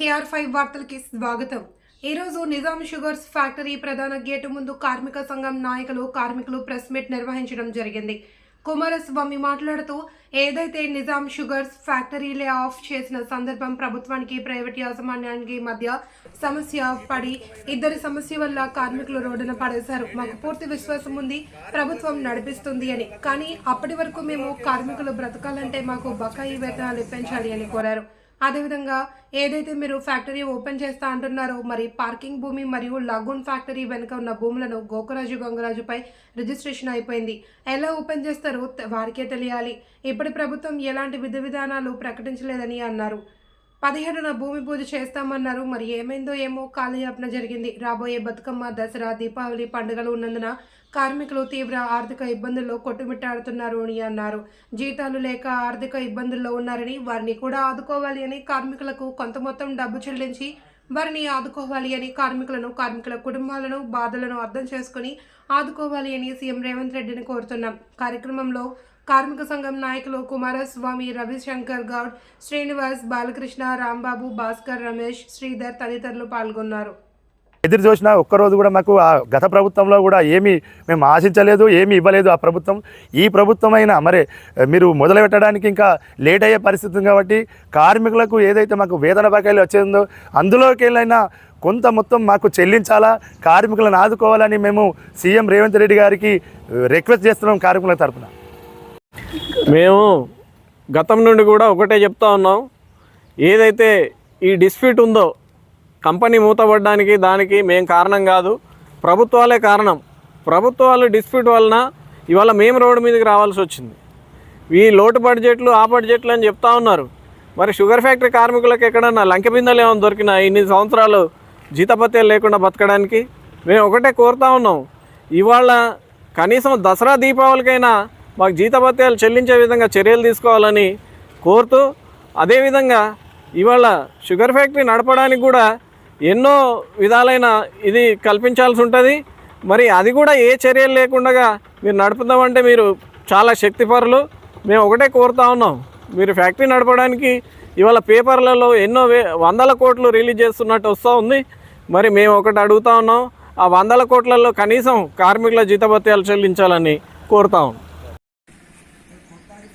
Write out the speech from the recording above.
KR five వార్తలకి స్వాగతం. ఈరోజు నిజాం షుగర్స్ ఫ్యాక్టరీ ప్రధాన గేటు ముందు కార్మిక సంఘం నాయకులు కార్మికులు ప్రెస్ మీట్ నిర్వహించడం జరిగింది. కుమారస్వామి మాట్లాడుతూ ఏదైతే Nizam sugars factory lay off చేసిన సందర్భం ప్రభుత్వానికి ప్రైవేట్ యాజమాన్యానికి మధ్య సమస్య పడి ఇద్దరి సమస్య వల్ల కార్మికులు రోడ్డున పడేశారు. మాకు పూర్తి విశ్వాసం ఉంది ప్రభుత్వం నడిపిస్తుంది అని. కానీ అప్పటి వరకు మేము కార్మికులు బ్రతకాలంటే మాకు బకాయి వేతనాలు ఇప్పించాలి అని కోరారు. అదేవిధంగా ఏదైతే మీరు ఫ్యాక్టరీ ఓపెన్ చేస్తా అంటున్నారో మరి పార్కింగ్ భూమి మరియు లగూన్ ఫ్యాక్టరీ వెనుక ఉన్న భూములను గోకరాజు గంగరాజుపై రిజిస్ట్రేషన్ అయిపోయింది. ఎలా ఓపెన్ చేస్తారో వారికే తెలియాలి. ఇప్పటి ప్రభుత్వం ఎలాంటి విధి విధానాలు ప్రకటించలేదని అన్నారు. పదిహేడున భూమి పూజ చేస్తామన్నారు. మరి ఏమైందో ఏమో కాలయాపన జరిగింది. రాబోయే బతుకమ్మ దసరా దీపావళి పండుగలు ఉన్నందున కార్మికులు తీవ్ర ఆర్థిక ఇబ్బందుల్లో కొట్టుమిట్టాడుతున్నారు అని అన్నారు. జీతాలు లేక ఆర్థిక ఇబ్బందుల్లో ఉన్నారని వారిని కూడా ఆదుకోవాలి అని కార్మికులకు కొంత మొత్తం డబ్బు చెల్లించి వారిని ఆదుకోవాలి అని కార్మికులను కార్మికుల కుటుంబాలను బాధలను అర్థం చేసుకుని ఆదుకోవాలి అని సీఎం రేవంత్ రెడ్డిని కోరుతున్నాం. కార్యక్రమంలో కార్మిక సంఘం నాయకులు కుమారస్వామి రవిశంకర్ గౌడ్ శ్రీనివాస్ బాలకృష్ణ రాంబాబు భాస్కర్ రమేష్ శ్రీధర్ తదితరులు పాల్గొన్నారు. ఎదురు చూసినా ఒక్కరోజు కూడా మాకు ఆ గత ప్రభుత్వంలో కూడా ఏమీ మేము ఆశించలేదు ఏమీ ఇవ్వలేదు ఆ ప్రభుత్వం. ఈ ప్రభుత్వం అయినా మరి మీరు మొదలు పెట్టడానికి ఇంకా లేట్ అయ్యే పరిస్థితి కాబట్టి కార్మికులకు ఏదైతే మాకు వేతన బకాయిలు వచ్చిందో అందులోకి వెళ్ళైనా కొంత మొత్తం మాకు చెల్లించాలా కార్మికులను ఆదుకోవాలని మేము సీఎం రేవంత్ రెడ్డి గారికి రిక్వెస్ట్ చేస్తున్నాం కార్మికుల తరపున. మేము గతం నుండి కూడా ఒకటే చెప్తా ఉన్నాం. ఏదైతే ఈ డిస్ప్యూట్ ఉందో కంపెనీ మూతపడడానికి దానికి మేము కారణం కాదు. ప్రభుత్వాలే కారణం. ప్రభుత్వాలు డిస్ప్యూట్ వలన ఇవాళ మేము రోడ్డు మీదకి రావాల్సి వచ్చింది. ఈ లోటు బడ్జెట్లు ఆ బడ్జెట్లు అని చెప్తా ఉన్నారు. మరి షుగర్ ఫ్యాక్టరీ కార్మికులకు ఎక్కడన్నా లంకెబిందలు ఏమైనా దొరికినా ఇన్ని సంవత్సరాలు జీతపత్యాలు లేకుండా బతకడానికి మేము ఒకటే కోరుతా ఉన్నాం. ఇవాళ కనీసం దసరా దీపావళికైనా మాకు జీతభత్యాలు చెల్లించే విధంగా చర్యలు తీసుకోవాలని కోరుతూ అదేవిధంగా ఇవాళ షుగర్ ఫ్యాక్టరీ నడపడానికి కూడా ఎన్నో విధాలైన ఇది కల్పించాల్సి ఉంటుంది. మరి అది కూడా ఏ చర్యలు లేకుండా మీరు నడుపుదామంటే మీరు చాలా శక్తిపరులు. మేము ఒకటే కోరుతా ఉన్నాం. మీరు ఫ్యాక్టరీ నడపడానికి ఇవాళ పేపర్లలో ఎన్నో వే వందల కోట్లు రిలీజ్ చేస్తున్నట్టు వస్తూ ఉంది. మరి మేము ఒకటి అడుగుతా ఉన్నాం. ఆ వందల కోట్లలో కనీసం కార్మికుల జీతభత్యాలు చెల్లించాలని కోరుతా ఉన్నాం.